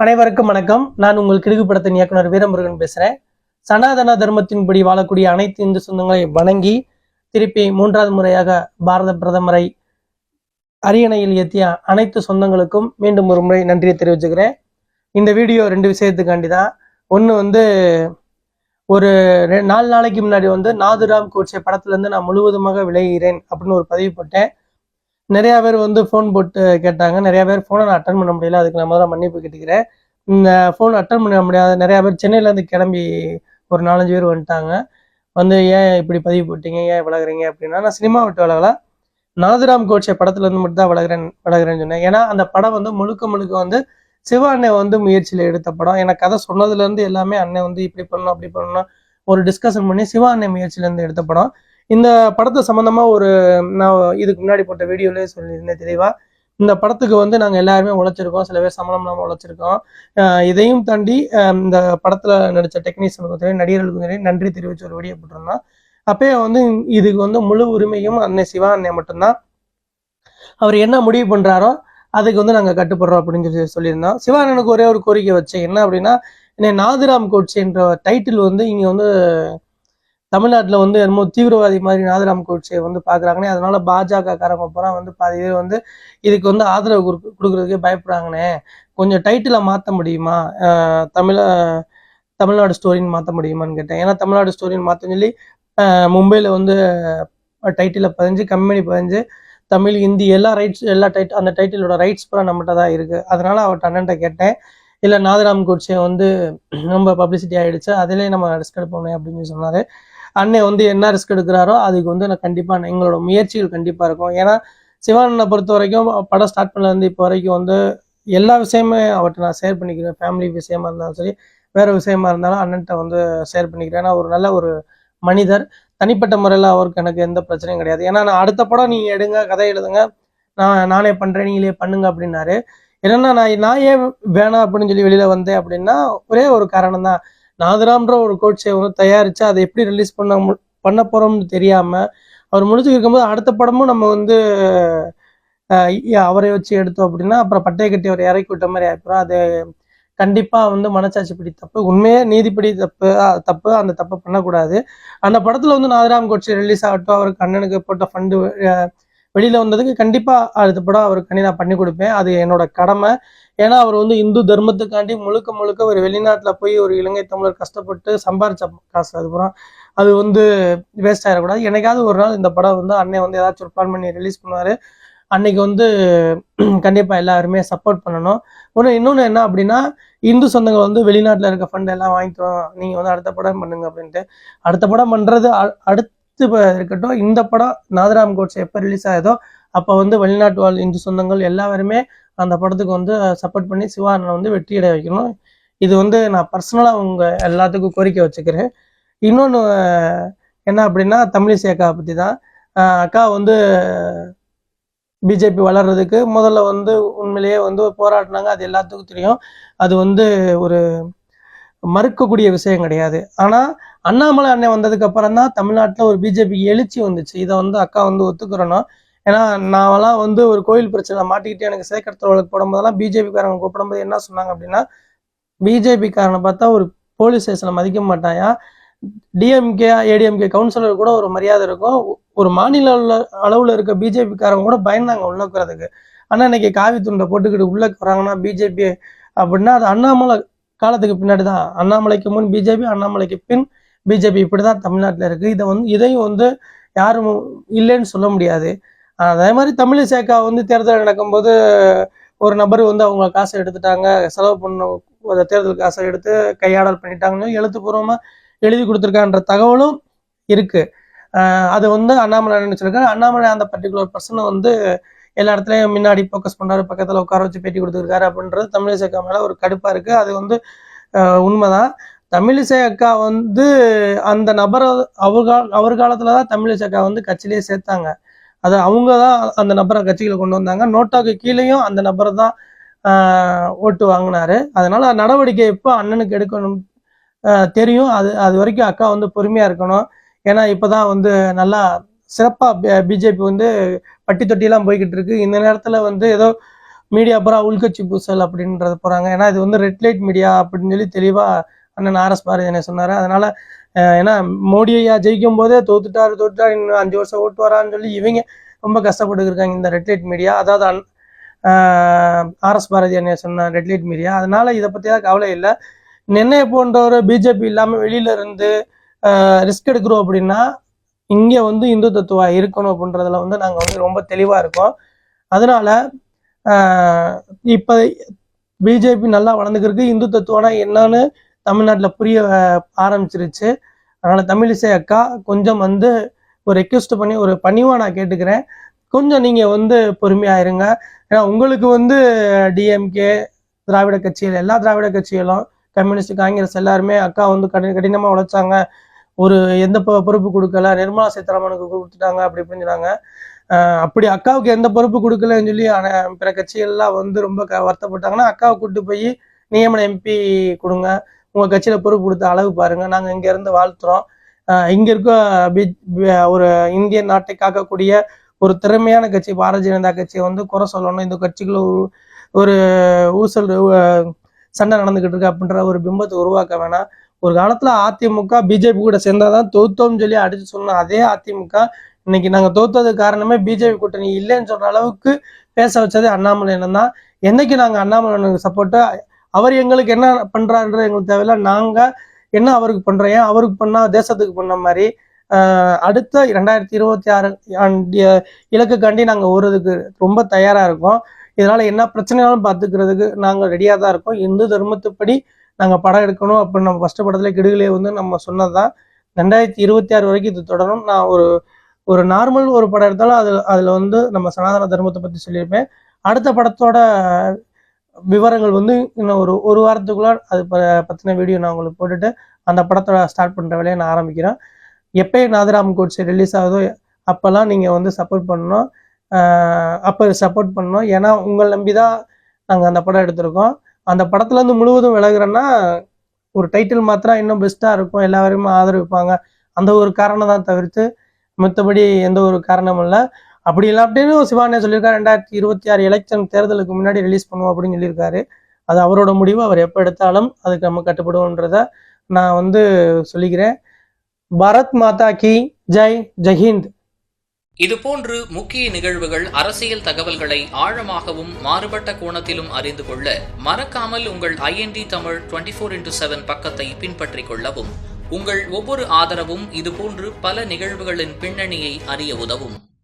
அனைவருக்கும் வணக்கம். நான் உங்கள் கிடுகு படத்தின் இயக்குனர் வீரமுருகன் பேசுகிறேன் சனாதன தர்மத்தின்படி வாழக்கூடிய அனைத்து இந்து சொந்தங்களை வணங்கி திருப்பி மூன்றாவது முறையாக பாரத பிரதமரை அரியணையில் ஏற்றிய அனைத்து சொந்தங்களுக்கும் மீண்டும் ஒரு முறை நன்றியை தெரிவிச்சுக்கிறேன். இந்த வீடியோ ரெண்டு விஷயத்துக்காண்டி தான் ஒன்று வந்து ஒரு நாலு நாளைக்கு முன்னாடி வந்து நாதுராம் கோட்சே படத்துலேருந்து நான் முழுவதுமாக விளைகிறேன் அப்படின்னு ஒரு பதிவு போட்டேன். நிறையா பேர் வந்து ஃபோன் போட்டு கேட்டாங்க. நிறையா பேர் ஃபோனை நான் அட்டன் பண்ண முடியல. அதுக்கு நான் முதல்ல மன்னிப்பு கேட்டுக்கிறேன். இந்த ஃபோன் அட்டன் பண்ண முடியாத நிறையா பேர் சென்னையிலேருந்து கிளம்பி ஒரு நாலஞ்சு பேர் வந்துட்டாங்க. வந்து ஏன் இப்படி பதிவு போட்டீங்க? ஏன் விலகுறீங்க அப்படின்னா நான் சினிமா விட்டு விலகல. நாதுராம் கோட்சே படத்துல இருந்து மட்டும் தான் விலகுறேன் விலகுறேன்னு சொன்னேன். ஏன்னா அந்த படம் வந்து முழுக்க முழுக்க வந்து சிவா அண்ணன் வந்து முயற்சியில் எடுத்த படம். எனக்கு கதை சொன்னதுல இருந்து எல்லாமே அண்ணன் வந்து இப்படி பண்ணணும் அப்படி பண்ணணும். ஒரு டிஸ்கஷன் பண்ணி சிவா அண்ணன் முயற்சியில இருந்து எடுத்த படம். இந்த படத்தை சம்மந்தமாக ஒரு நான் இதுக்கு முன்னாடி போட்ட வீடியோலேயே சொல்லியிருந்தேன் தெளிவா இந்த படத்துக்கு வந்து நாங்கள் எல்லாருமே உழைச்சிருக்கோம். சில பேர் சம்பளம் இல்லாமல் உழைச்சிருக்கோம். இதையும் தாண்டி இந்த படத்தில் நடித்த டெக்னீஷியனுக்கு தெரியும் நடிகர்களுக்கு தெரியும் நன்றி தெரிவித்து ஒரு வீடியோ போட்டிருந்தோம் அப்பயே வந்து இதுக்கு வந்து முழு உரிமையும் அன்னை சிவா அண்ணன் மட்டும்தான். அவர் என்ன முடிவு பண்ணுறாரோ அதுக்கு வந்து நாங்கள் கட்டுப்படுறோம் அப்படின்னு சொல்லி சொல்லியிருந்தோம். சிவா அண்ணனுக்கு ஒரே ஒரு கோரிக்கை வச்சேன். என்ன அப்படின்னா என்ன நாதிராம் கோட்சேன்ற டைட்டில் வந்து இங்கே வந்து தமிழ்நாட்டில் வந்து என்னமோ தீவிரவாதி மாதிரி நாதிராம் கோட்சே வந்து பார்க்குறாங்கன்னே அதனால பாஜக காரங்க பூரா வந்து பாதி பேர் வந்து இதுக்கு வந்து ஆதரவு கொடுக்க- கொடுக்குறதுக்கே பயப்படுறாங்கண்ணே கொஞ்சம் டைட்டிலை மாற்ற முடியுமா? தமிழ தமிழ்நாடு ஸ்டோரின்னு மாற்ற முடியுமான்னு கேட்டேன். ஏன்னா தமிழ்நாடு ஸ்டோரின்னு மாற்ற சொல்லி மும்பையில் வந்து டைட்டிலை பதிஞ்சு கம்பெனி பதிஞ்சு தமிழ் ஹிந்தி எல்லா ரைட்ஸ் எல்லா டைட் அந்த டைட்டிலோட ரைட்ஸ் பூரா நம்மகிட்ட தான் இருக்குது அதனால் அவர்கிட்ட அண்ணன்ட்ட கேட்டேன். இல்லை நாதராம் கோட்சே வந்து ரொம்ப பப்ளிசிட்டி ஆகிடுச்சு அதிலே நம்ம ரிஸ்க் எடுப்போமே அப்படின்னு சொன்னார். அண்ணன் வந்து என்ன ரிஸ்க் எடுக்கிறாரோ அதுக்கு வந்து நான் கண்டிப்பாக எங்களோட முயற்சிகள் கண்டிப்பாக இருக்கும். ஏன்னா சிவானனை பொறுத்த வரைக்கும் படம் ஸ்டார்ட் பண்ணலேருந்து இப்போ வரைக்கும் வந்து எல்லா விஷயமே அவர்கிட்ட நான் ஷேர் பண்ணிக்கிறேன். ஃபேமிலி விஷயமா இருந்தாலும் சரி வேறு விஷயமா இருந்தாலும் அண்ணன்ட்ட வந்து ஷேர் பண்ணிக்கிறேன். ஏன்னா ஒரு நல்ல ஒரு மனிதர். தனிப்பட்ட முறையில் அவருக்கு எனக்கு எந்த பிரச்சனையும் கிடையாது. ஏன்னா நான் அடுத்த படம் நீங்கள் எடுங்க கதை எழுதுங்க. நான் நானே பண்ணுறேன் நீங்களே பண்ணுங்க அப்படின்னாரு. என்னன்னா நான் நான் ஏன் வேணாம் அப்படின்னு சொல்லி வெளியில் வந்தேன் அப்படின்னா ஒரே ஒரு காரணம் தான் நாதராம்ன்ற ஒரு கோட்ஸை வந்து தயாரிச்சு அதை எப்படி ரிலீஸ் பண்ண மு- பண்ண போறோம்னு தெரியாம அவர் முடிச்சு இருக்கும்போது அடுத்த படமும் நம்ம வந்து அவரை வச்சு எடுத்தோம் அப்படின்னா அப்புறம் பட்டையை கட்டி அவர் இறக்கி விட்ட மாதிரி ஆகிப்போம் அது கண்டிப்பா வந்து மனசாட்சிப்படி தப்பு. உண்மையே நீதிப்படி தப்பு தப்பு. அந்த தப்பை பண்ணக்கூடாது. அந்த படத்துல வந்து நாதராம் கோட்ஸை ரிலீஸ் ஆகட்டும் அவருக்கு அண்ணனுக்கு போட்ட ஃபண்டு வெளியில் வந்ததுக்கு கண்டிப்பாக அடுத்த படம் அவருக்கு கண்ணி நான் பண்ணி கொடுப்பேன். அது என்னோட கடமை. ஏன்னா அவர் வந்து இந்து தர்மத்துக்காண்டி முழுக்க முழுக்க ஒரு வெளிநாட்டில் போய் ஒரு இலங்கை தமிழர் கஷ்டப்பட்டு சம்பாரிச்ச காசு அதுக்கப்புறம் அது வந்து வேஸ்ட் ஆகிடக்கூடாது எனக்காவது ஒரு நாள் இந்த படம் வந்து அண்ணன் வந்து ஏதாச்சும் ஒரு பிளான் பண்ணி ரிலீஸ் பண்ணுவார். அன்னைக்கு வந்து கண்டிப்பாக எல்லாருமே சப்போர்ட் பண்ணணும். ஒன்று இன்னொன்று என்ன அப்படின்னா இந்து சொந்தங்கள் வந்து வெளிநாட்டில் இருக்க ஃபண்ட் எல்லாம் வாங்கிக்கிறோம் நீங்கள் வந்து அடுத்த படம் பண்ணுங்க அப்படின்ட்டு. அடுத்த படம் பண்ணுறது அடுத்த ப- இருக்கட்டும் இந்த படம் நாதராம் கோட்ஸ் எப்போ ரிலீஸ் ஆகுதோ அப்போ வந்து வெளிநாட்டு வாழ் இந்து சொந்தங்கள் எல்லாருமே அந்த படத்துக்கு வந்து சப்போர்ட் பண்ணி சிவா அண்ணனை வந்து வெற்றியடைய வைக்கணும். இது வந்து நான் பர்சனலாக உங்க எல்லாத்துக்கும் கோரிக்கை வச்சுக்கிறேன். இன்னொன்று என்ன அப்படின்னா தமிழிசை அக்கா பற்றி தான் அக்கா வந்து பிஜேபி வளர்றதுக்கு முதல்ல வந்து உண்மையிலேயே வந்து போராடினாங்க அது எல்லாத்துக்கும் தெரியும். அது வந்து ஒரு மறுக்கக்கூடிய விஷயம் கிடையாது. ஆனா அண்ணாமலை அண்ணன் வந்ததுக்கு அப்புறம் தான் தமிழ்நாட்டில் ஒரு பிஜேபி எழுச்சி வந்துச்சு. இதை வந்து அக்கா வந்து ஒத்துக்கிறணும் ஏன்னா நான்லாம் வந்து ஒரு கோயில் பிரச்சனை மாட்டிக்கிட்டு எனக்கு சேகரத்தில் வழக்கு போடும்போதெல்லாம் பிஜேபிக்காரங்க கூப்பிடும்போது என்ன சொன்னாங்க அப்படின்னா பிஜேபிக்காரனை பார்த்தா ஒரு போலீஸ் ஸ்டேஷனை மதிக்க மாட்டாயா? டிஎம்கே ஏடிஎம்கே கவுன்சிலர் கூட ஒரு மரியாதை இருக்கும். ஒரு மாநில அளவில் இருக்க பிஜேபிக்காரங்க கூட பயந்தாங்க உள்ள ஆனால் இன்னைக்கு காவி துண்டை போட்டுக்கிட்டு உள்ளே வராங்கன்னா பிஜேபி அப்படின்னா அது அண்ணாமலை காலத்துக்கு பின்னாடி தான் அண்ணாமலைக்கு முன் பிஜேபி அண்ணாமலைக்கு பின் பிஜேபி இப்படி தான் தமிழ்நாட்டில் இருக்குது இதை வந்து இதையும் வந்து யாரும் இல்லைன்னு சொல்ல முடியாது. அதே மாதிரி தமிழிசேக்கா வந்து தேர்தல் நடக்கும்போது ஒரு நபர் வந்து அவங்க காசை எடுத்துட்டாங்க. செலவு பண்ண தேர்தல் காசை எடுத்து கையாடல் பண்ணிட்டாங்கன்னு எழுத்துப்பூர்வமாக எழுதி கொடுத்துருக்கான்ற தகவலும் இருக்குது அது வந்து அண்ணாமலை நினைச்சிருக்காரு அண்ணாமலை அந்த பர்டிகுலர் பர்சனை வந்து எல்லா இடத்துலையும் முன்னாடி ஃபோக்கஸ் பண்றாரு. பக்கத்தில் உட்கார வச்சு பேட்டி கொடுத்துருக்காரு அப்படின்றது தமிழிசை மேலே ஒரு கடுப்பாக இருக்குது அது வந்து உண்மைதான். தமிழிசை அக்கா வந்து அந்த நபரை அவங்க அவர் காலத்துல தான் தமிழிசை அக்கா வந்து கட்சியிலேயே சேர்த்தாங்க. அது அவங்க தான் அந்த நபரை கட்சிகளை கொண்டு வந்தாங்க. நோட்டாக்கு கீழேயும் அந்த நபரை தான் ஓட்டு வாங்கினாரு. அதனால நடவடிக்கை எப்போ அண்ணனுக்கு எடுக்கணும் தெரியும். அது அது வரைக்கும் அக்கா வந்து பொறுமையாக இருக்கணும். ஏன்னா இப்போ தான் வந்து நல்லா சிறப்பாக பிஜேபி வந்து பட்டி தொட்டியெல்லாம் போய்கிட்டு இருக்கு. இந்த நேரத்தில் வந்து ஏதோ மீடியா பூரா உள்கட்சி பூசல் அப்படின்றது போகிறாங்க ஏன்னா இது வந்து ரெட் லைட் மீடியா அப்படின்னு சொல்லி தெளிவாக அண்ணன் ஆர்எஸ் பாரதி என்ன சொன்னார். அதனால ஏன்னா மோடி ஐயா ஜெயிக்கும் போதே தோத்துட்டாரு தோத்துட்டாரு இன்னும் அஞ்சு வருஷம் ஓட்டு வரான்னு சொல்லி இவங்க ரொம்ப கஷ்டப்பட்டு இருக்காங்க இந்த ரெட் லைட் மீடியா அதாவது ஆர்எஸ் பாரதி அண்ணன் சொன்ன ரெட் லைட் மீடியா அதனால இதை பற்றிலாம் கவலை இல்லை. நென்னைய போன்றவர் பிஜேபி இல்லாமல் வெளியில இருந்து ரிஸ்க் எடுக்கிறோம் அப்படின்னா இங்கே வந்து இந்து தத்துவா இருக்கணும் அப்படின்றதுல வந்து நாங்கள் வந்து ரொம்ப தெளிவாக இருக்கோம். அதனால இப்போ பிஜேபி நல்லா வளர்ந்துக்கிருக்கு இந்து தத்துவம்னா என்னன்னு தமிழ்நாட்டில் புரிய ஆரம்பிச்சிருச்சு. அதனால் தமிழிசை அக்கா கொஞ்சம் வந்து ஒரு ரெக்வெஸ்ட் பண்ணி ஒரு பணிவாக நான் கேட்டுக்கிறேன். கொஞ்சம் நீங்கள் வந்து பொறுமையாக இருங்க ஏன்னா உங்களுக்கு வந்து டிஎம்கே திராவிட கட்சிகள் எல்லா திராவிட கட்சிகளும் கம்யூனிஸ்ட் காங்கிரஸ் எல்லாருமே அக்கா வந்து கடி கடினமாக உழைச்சாங்க. ஒரு எந்த பொறுப்பு கொடுக்கல. நிர்மலா சீதாராமனுக்கு கொடுத்துட்டாங்க அப்படி இப்படின்னு அப்படி அக்காவுக்கு எந்த பொறுப்பு கொடுக்கலன்னு சொல்லி ஆனால் பிற கட்சிகள்லாம் வந்து ரொம்ப க- வருத்தப்பட்டாங்கன்னா அக்காவை கூட்டு போய் நியமன எம்பி கொடுங்க. உங்கள் கட்சியில் பொறுப்பு கொடுத்த அளவு பாருங்கள் நாங்கள் இங்கேருந்து வாழ்த்துறோம். இங்கே இருக்க ஒரு இந்திய நாட்டை காக்கக்கூடிய ஒரு திறமையான கட்சி பாரதிய ஜனதா கட்சியை வந்து குறை சொல்லணும். இந்த கட்சிக்குள்ள ஒரு- ஒரு ஊசல் சண்டை நடந்துக்கிட்டு இருக்கு அப்படின்ற ஒரு பிம்பத்தை உருவாக்க வேணாம். ஒரு காலத்தில் அதிமுக பிஜேபி கூட சேர்ந்தாதான் தோத்தோம்னு சொல்லி அடிச்சு சொன்ன அதே அதிமுக இன்னைக்கு நாங்கள் தோத்ததுக்கு காரணமே பிஜேபி கூட்டணி இல்லைன்னு சொல்கிற அளவுக்கு பேச வச்சது அண்ணாமலை தான். என்னைக்கு நாங்கள் அண்ணாமலையனுக்கு சப்போர்ட்டு அவர் எங்களுக்கு என்ன பண்றாருன்றது எங்களுக்கு தேவையில்ல. நாங்க என்ன அவருக்கு பண்றோம்? ஏன் அவருக்கு பண்ணா தேசத்துக்கு பண்ண மாதிரி? அடுத்த ரெண்டாயிரத்தி இருபத்தி ஆறு ஆண்டு இலக்குக்காண்டி நாங்க ஓடுறதுக்கு ரொம்ப தயாரா இருக்கோம். இதனால என்ன பிரச்சனைனாலும் பார்த்துக்கிறதுக்கு நாங்க ரெடியா தான் இருக்கோம். இந்து தர்மத்துப்படி நாங்க படம் எடுக்கணும் அப்படின்னு நம்ம ஃபர்ஸ்ட் படத்துல கிடுகிலே வந்து நம்ம சொன்னதுதான். ரெண்டாயிரத்தி இருபத்தி ஆறு வரைக்கும் இது தொடரும். நான் ஒரு ஒரு நார்மல் ஒரு படம் எடுத்தாலும் அது அதுல வந்து நம்ம சனாதன தர்மத்தை பத்தி சொல்லியிருப்பேன். அடுத்த படத்தோட விவரங்கள் வந்து இன்னும் ஒரு ஒரு வாரத்துக்குள்ள அது பற்றின வீடியோ நான் உங்களுக்கு போட்டுட்டு அந்த படத்தோட ஸ்டார்ட் பண்ணுற வேலையை நான் ஆரம்பிக்கிறேன். எப்போ நாதராம் கோட்ஸ் ரிலீஸ் ஆகுதோ அப்போல்லாம் நீங்கள் வந்து சப்போர்ட் பண்ணணும். அப்போ சப்போர்ட் பண்ணணும். ஏன்னா உங்களை நம்பி தான் நாங்கள் அந்த படம் எடுத்திருக்கோம். அந்த படத்துலேருந்து முழுவதும் விலகுறேன்னா ஒரு டைட்டில் மாத்திரம் இன்னும் பெஸ்ட்டாக இருக்கும். எல்லாருமே ஆதரவிப்பாங்க அந்த ஒரு காரணம் தான் தவிர்த்து மற்றபடி எந்த ஒரு காரணமும் இல்லை. அப்படி இல்லை அப்படின்னு சிவானே சொல்லியிருக்காரு ரெண்டாயிரத்தி இருபத்தி ஆறு எலெக்ஷன் தேர்தலுக்கு முன்னாடி ரிலீஸ் பண்ணுவோம் அப்படின்னு சொல்லியிருக்காரு. அது அவரோட முடிவு அவர் எப்போ எடுத்தாலும் அதுக்கு நம்ம கட்டுப்படுவோன்றத நான் வந்து சொல்லிக்கிறேன். பாரத் மாதா கி ஜெய் ஜெய்ஹிந்த் இதுபோன்று முக்கிய நிகழ்வுகள் அரசியல் தகவல்களை ஆழமாகவும் மாறுபட்ட கோணத்திலும் அறிந்து கொள்ள மறக்காமல் உங்கள் IND Tamil twenty four into seven பக்கத்தை பின்பற்றிக் கொள்ளவும் உங்கள் ஒவ்வொரு ஆதரவும் இதுபோன்று பல நிகழ்வுகளின் பின்னணியை அறிய உதவும்.